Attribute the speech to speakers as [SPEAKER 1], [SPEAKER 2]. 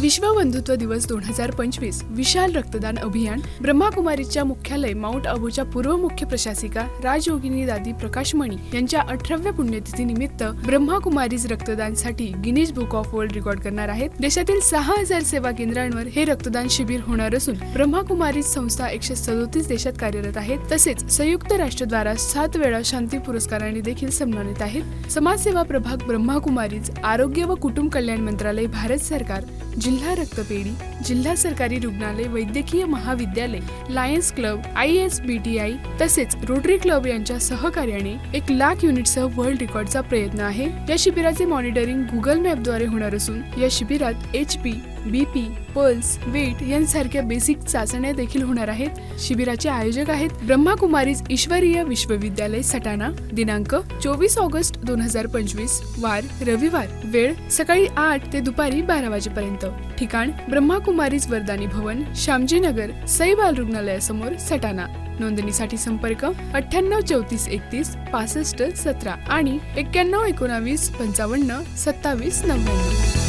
[SPEAKER 1] विश्व बंधुत्व दिवस दोन हजार पंचवीस विशाल रक्तदान अभियान ब्रह्माकुमारीच्या मुख्यालय माउंट आबूच्या पूर्व मुख्य प्रशासिका राजयोगिनी दादी प्रकाश मणी यांच्या अठराव्या पुण्यतिथी निमित्त Brahma Kumaris रक्तदानसाठी Guinness book of world record करणार आहेत. देशातील सहा हजार सेवा केंद्रांवर हे रक्तदान शिबिर होणार असून ब्रह्माकुमारीज संस्था एकशे सदोतीस देशात कार्यरत आहेत. तसेच संयुक्त राष्ट्रद्वारा सात वेळा शांती पुरस्कारांनी देखील सन्मानित आहेत. समाजसेवा प्रभाग ब्रह्माकुमारीज आरोग्य व कुटुंब कल्याण मंत्रालय भारत सरकार जिल्हा रक्तपेढी जिल्हा सरकारी रुग्णालय वैद्यकीय महाविद्यालय Lions club I S B T I तसेच रोटरी क्लब यांच्या सहकार्याने एक लाख युनिटसह वर्ल्ड रेकॉर्डचा प्रयत्न आहे. या शिबिराचे मॉनिटरिंग गुगल मॅपद्वारे होणार असून या शिबिरात H P B P pulse weight यांसारख्या बेसिक चाचण्या देखील होणार आहेत. शिबिराचे आयोजक आहेत ब्रह्माकुमारीज ईश्वरीय विश्वविद्यालय सटाणा दिनांक चोवीस ऑगस्ट दोन हजार पंचवीस वार रविवार वेळ सकाळी आठ ते दुपारी बारा वाजेपर्यंत. ठिकाण ब्रह्माकुमारीज वरदानी भवन श्यामजीनगर सई बाल रुग्णालयासमोर सटाणा. नोंदणीसाठी संपर्क अठ्ठ्याण्णव चौतीस एकतीस पासष्ट सतरा आणि एक्क्याण्णव एकोणावीस पंचावन्न सत्तावीस नव्याण्णव.